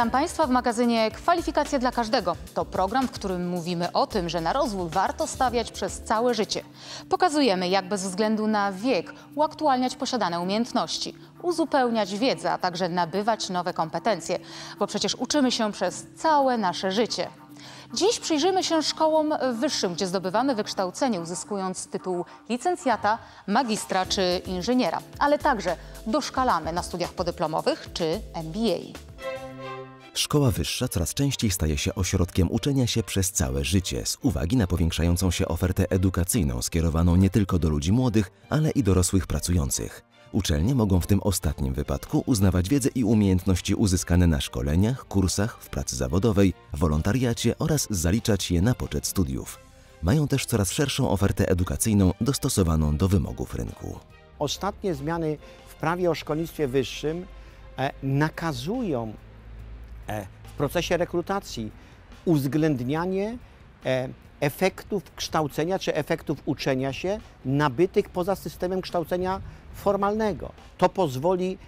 Witam Państwa w magazynie Kwalifikacje dla Każdego. To program, w którym mówimy o tym, że na rozwój warto stawiać przez całe życie. Pokazujemy, jak bez względu na wiek uaktualniać posiadane umiejętności, uzupełniać wiedzę, a także nabywać nowe kompetencje, bo przecież uczymy się przez całe nasze życie. Dziś przyjrzymy się szkołom wyższym, gdzie zdobywamy wykształcenie, uzyskując tytuł licencjata, magistra czy inżyniera, ale także doszkalamy na studiach podyplomowych czy MBA. Szkoła wyższa coraz częściej staje się ośrodkiem uczenia się przez całe życie z uwagi na powiększającą się ofertę edukacyjną skierowaną nie tylko do ludzi młodych, ale i dorosłych pracujących. Uczelnie mogą w tym ostatnim wypadku uznawać wiedzę i umiejętności uzyskane na szkoleniach, kursach, w pracy zawodowej, wolontariacie oraz zaliczać je na poczet studiów. Mają też coraz szerszą ofertę edukacyjną dostosowaną do wymogów rynku. Ostatnie zmiany w prawie o szkolnictwie wyższym e, nakazują w procesie rekrutacji uwzględnianie e, efektów kształcenia czy efektów uczenia się nabytych poza systemem kształcenia formalnego. To pozwoli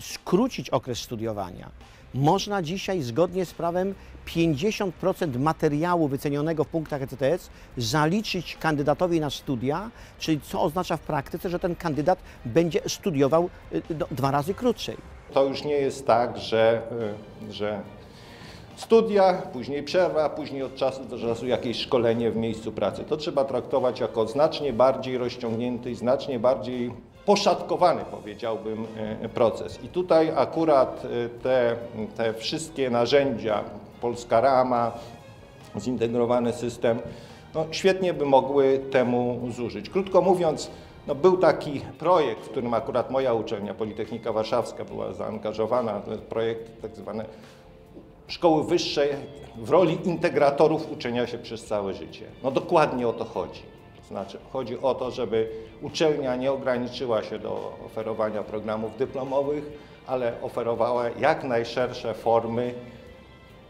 skrócić okres studiowania. Można dzisiaj zgodnie z prawem 50% materiału wycenionego w punktach ECTS zaliczyć kandydatowi na studia, czyli co oznacza w praktyce, że ten kandydat będzie studiował y, no, dwa razy krócej. To już nie jest tak, że, y, że studia, później przerwa, później od czasu do czasu jakieś szkolenie w miejscu pracy. To trzeba traktować jako znacznie bardziej rozciągnięty i znacznie bardziej poszatkowany, powiedziałbym, e, proces. I tutaj akurat e, te, te wszystkie narzędzia, polska rama, zintegrowany system, no, świetnie by mogły temu zużyć. Krótko mówiąc, no, był taki projekt, w którym akurat moja uczelnia, Politechnika Warszawska, była zaangażowana, projekt tak zwany szkoły wyższej w roli integratorów uczenia się przez całe życie. No dokładnie o to chodzi. Znaczy chodzi o to, żeby uczelnia nie ograniczyła się do oferowania programów dyplomowych, ale oferowała jak najszersze formy,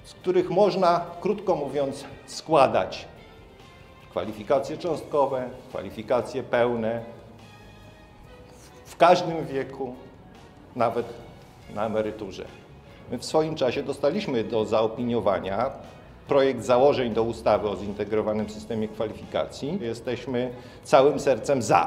z których można, krótko mówiąc, składać kwalifikacje cząstkowe, kwalifikacje pełne w każdym wieku, nawet na emeryturze. My w swoim czasie dostaliśmy do zaopiniowania projekt założeń do ustawy o zintegrowanym systemie kwalifikacji. Jesteśmy całym sercem za.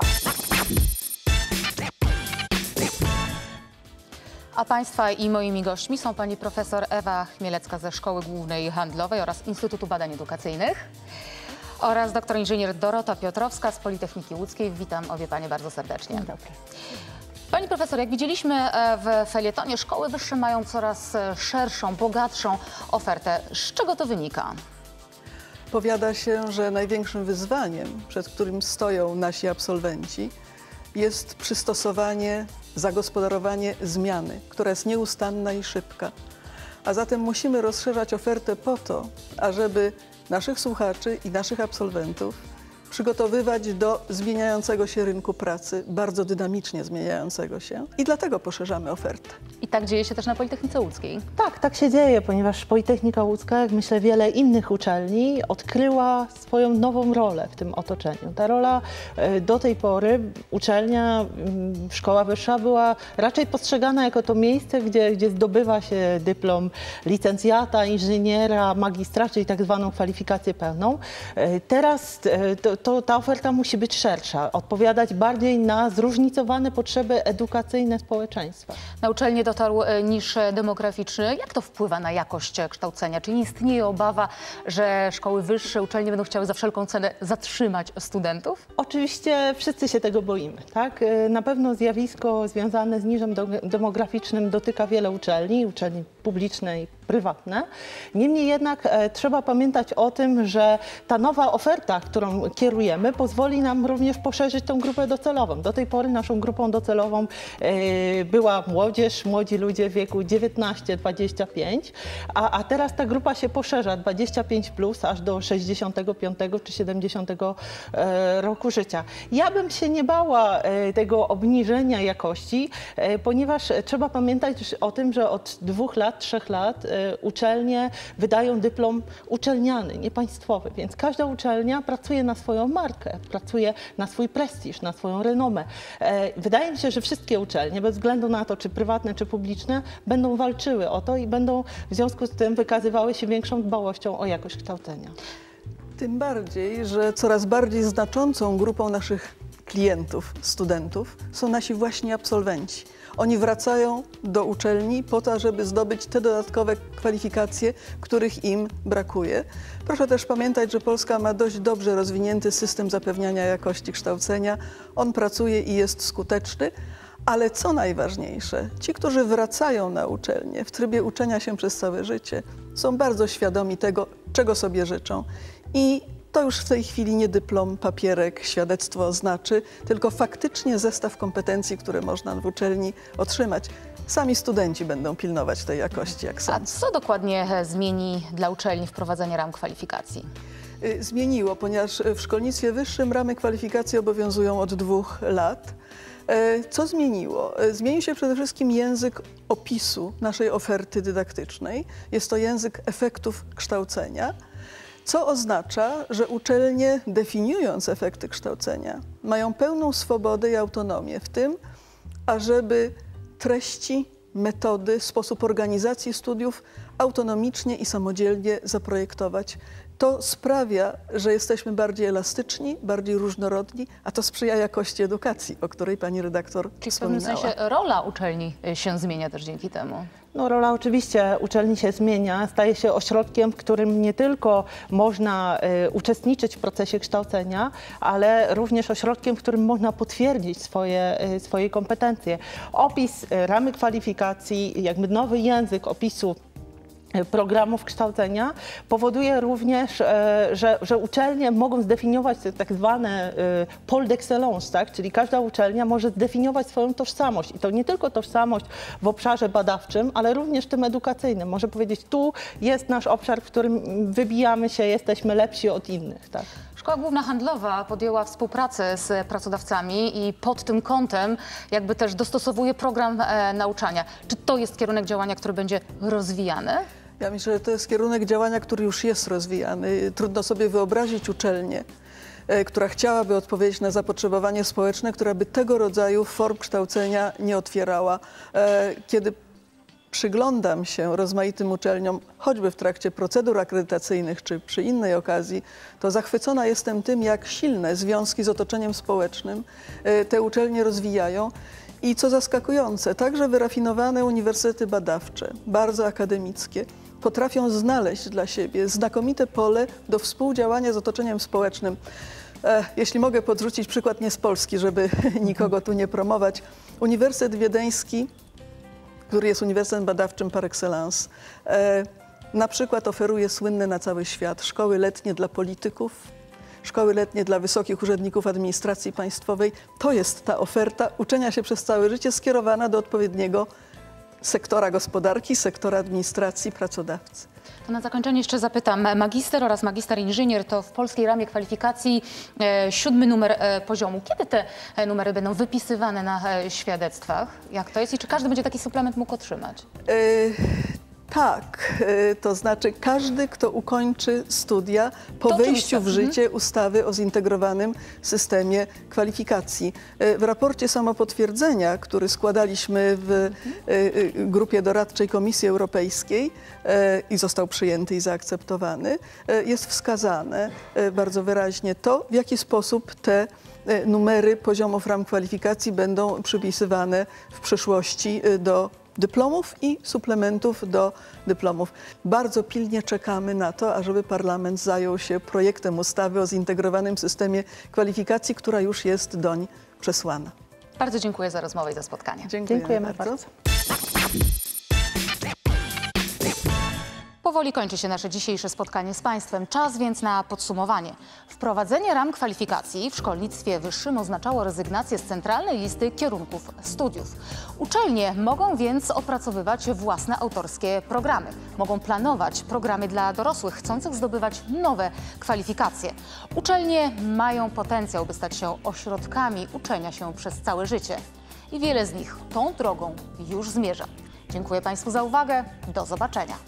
A Państwa i moimi gośćmi są Pani Profesor Ewa Chmielecka ze Szkoły Głównej Handlowej oraz Instytutu Badań Edukacyjnych oraz doktor inżynier Dorota Piotrowska z Politechniki Łódzkiej. Witam obie Panie bardzo serdecznie. Dzień dobry. Pani profesor, jak widzieliśmy e, w felietonie, szkoły wyższe mają coraz e, szerszą, bogatszą ofertę. Z czego to wynika? Powiada się, że największym wyzwaniem, przed którym stoją nasi absolwenci, jest przystosowanie, zagospodarowanie zmiany, która jest nieustanna i szybka. A zatem musimy rozszerzać ofertę po to, ażeby naszych słuchaczy i naszych absolwentów przygotowywać do zmieniającego się rynku pracy, bardzo dynamicznie zmieniającego się i dlatego poszerzamy ofertę. I tak dzieje się też na Politechnice Łódzkiej. Tak, tak się dzieje, ponieważ Politechnika Łódzka, jak myślę wiele innych uczelni, odkryła swoją nową rolę w tym otoczeniu. Ta rola e, do tej pory, uczelnia, mm, szkoła wyższa była raczej postrzegana jako to miejsce, gdzie, gdzie zdobywa się dyplom licencjata, inżyniera, magistra, czyli tak zwaną kwalifikację pełną. E, teraz e, to, to ta oferta musi być szersza, odpowiadać bardziej na zróżnicowane potrzeby edukacyjne społeczeństwa. Na uczelnię dotarł e, niż demograficzny. Jak to wpływa na jakość e, kształcenia? Czy nie istnieje obawa, że szkoły wyższe, uczelnie będą chciały za wszelką cenę zatrzymać studentów? Oczywiście wszyscy się tego boimy. Tak? E, na pewno zjawisko związane z niżem demograficznym dotyka wiele uczelni, uczelni publiczne i prywatne. Niemniej jednak e, trzeba pamiętać o tym, że ta nowa oferta, którą kierujemy, pozwoli nam również poszerzyć tą grupę docelową. Do tej pory naszą grupą docelową e, była młodzież, młodzi ludzie w wieku 19-25, a, a teraz ta grupa się poszerza 25 plus aż do 65 czy 70 e, roku życia. Ja bym się nie bała tego obniżenia jakości, ponieważ trzeba pamiętać o tym, że od dwóch lat, trzech lat uczelnie wydają dyplom uczelniany, nie państwowy, więc każda uczelnia pracuje na swoją markę, pracuje na swój prestiż, na swoją renomę. E, Wydaje mi się, że wszystkie uczelnie, bez względu na to, czy prywatne, czy publiczne, będą walczyły o to i będą w związku z tym wykazywały się większą dbałością o jakość kształcenia. Tym bardziej, że coraz bardziej znaczącą grupą naszych klientów, studentów są nasi właśnie absolwenci. Oni wracają do uczelni po to, żeby zdobyć te dodatkowe kwalifikacje, których im brakuje. Proszę też pamiętać, że Polska ma dość dobrze rozwinięty system zapewniania jakości kształcenia. On pracuje i jest skuteczny. Ale co najważniejsze, ci, którzy wracają na uczelnię w trybie uczenia się przez całe życie, są bardzo świadomi tego, czego sobie życzą. I to już w tej chwili nie dyplom, papierek, świadectwo znaczy, tylko faktycznie zestaw kompetencji, które można w uczelni otrzymać. Sami studenci będą pilnować tej jakości, jak A sądzę. co dokładnie e, zmieni dla uczelni wprowadzenie ram kwalifikacji? Y, zmieniło, ponieważ w szkolnictwie wyższym ramy kwalifikacji obowiązują od dwóch lat. E, Co zmieniło? E, Zmienił się przede wszystkim język opisu naszej oferty dydaktycznej. Jest to język efektów kształcenia, co oznacza, że uczelnie, definiując efekty kształcenia, mają pełną swobodę i autonomię w tym, ażeby treści, metody, sposób organizacji studiów autonomicznie i samodzielnie zaprojektować. To sprawia, że jesteśmy bardziej elastyczni, bardziej różnorodni, a to sprzyja jakości edukacji, o której pani redaktor Czyli w pewnym wspominała. sensie rola uczelni e, się zmienia też dzięki temu. No, rola oczywiście uczelni się zmienia, staje się ośrodkiem, w którym nie tylko można y, uczestniczyć w procesie kształcenia, ale również ośrodkiem, w którym można potwierdzić swoje, y, swoje kompetencje. Opis y, ramy kwalifikacji, jakby nowy język opisu programów kształcenia powoduje również, e, że, że uczelnie mogą zdefiniować tak zwane e, pole d'excellence, tak? czyli każda uczelnia może zdefiniować swoją tożsamość i to nie tylko tożsamość w obszarze badawczym, ale również tym edukacyjnym. Może powiedzieć, tu jest nasz obszar, w którym wybijamy się, jesteśmy lepsi od innych. Tak? Szkoła Główna Handlowa podjęła współpracę z pracodawcami i pod tym kątem jakby też dostosowuje program e, nauczania. Czy to jest kierunek działania, który będzie rozwijany? Ja myślę, że to jest kierunek działania, który już jest rozwijany. Trudno sobie wyobrazić uczelnię, e, która chciałaby odpowiedzieć na zapotrzebowanie społeczne, która by tego rodzaju form kształcenia nie otwierała. E, Kiedy przyglądam się rozmaitym uczelniom, choćby w trakcie procedur akredytacyjnych czy przy innej okazji, to zachwycona jestem tym, jak silne związki z otoczeniem społecznym e, te uczelnie rozwijają. I co zaskakujące, także wyrafinowane uniwersytety badawcze, bardzo akademickie, potrafią znaleźć dla siebie znakomite pole do współdziałania z otoczeniem społecznym. E, jeśli mogę podrzucić przykład nie z Polski, żeby nikogo tu nie promować. Uniwersytet Wiedeński który jest uniwersytetem badawczym par excellence. E, na przykład oferuje słynne na cały świat szkoły letnie dla polityków, szkoły letnie dla wysokich urzędników administracji państwowej. To jest ta oferta uczenia się przez całe życie skierowana do odpowiedniego sektora gospodarki, sektora administracji, pracodawcy. To na zakończenie jeszcze zapytam. Magister oraz magister inżynier to w polskiej ramie kwalifikacji e, siódmy numer e, poziomu. Kiedy te e, numery będą wypisywane na e, świadectwach? Jak to jest i czy każdy będzie taki suplement mógł otrzymać? Tak, e, to znaczy każdy, kto ukończy studia po To wejściu w życie ustawy o zintegrowanym systemie kwalifikacji. E, W raporcie samopotwierdzenia, który składaliśmy w e, grupie doradczej Komisji Europejskiej i został przyjęty i zaakceptowany, jest wskazane bardzo wyraźnie to, w jaki sposób te numery poziomów ram kwalifikacji będą przypisywane w przyszłości do dyplomów i suplementów do dyplomów. Bardzo pilnie czekamy na to, ażeby parlament zajął się projektem ustawy o zintegrowanym systemie kwalifikacji, która już jest doń przesłana. Bardzo dziękuję za rozmowę i za spotkanie. Dziękujemy, Dziękujemy bardzo. bardzo. Powoli kończy się nasze dzisiejsze spotkanie z Państwem. Czas więc na podsumowanie. Wprowadzenie ram kwalifikacji w szkolnictwie wyższym oznaczało rezygnację z centralnej listy kierunków studiów. Uczelnie mogą więc opracowywać własne autorskie programy. Mogą planować programy dla dorosłych chcących zdobywać nowe kwalifikacje. Uczelnie mają potencjał, by stać się ośrodkami uczenia się przez całe życie. I wiele z nich tą drogą już zmierza. Dziękuję Państwu za uwagę. Do zobaczenia.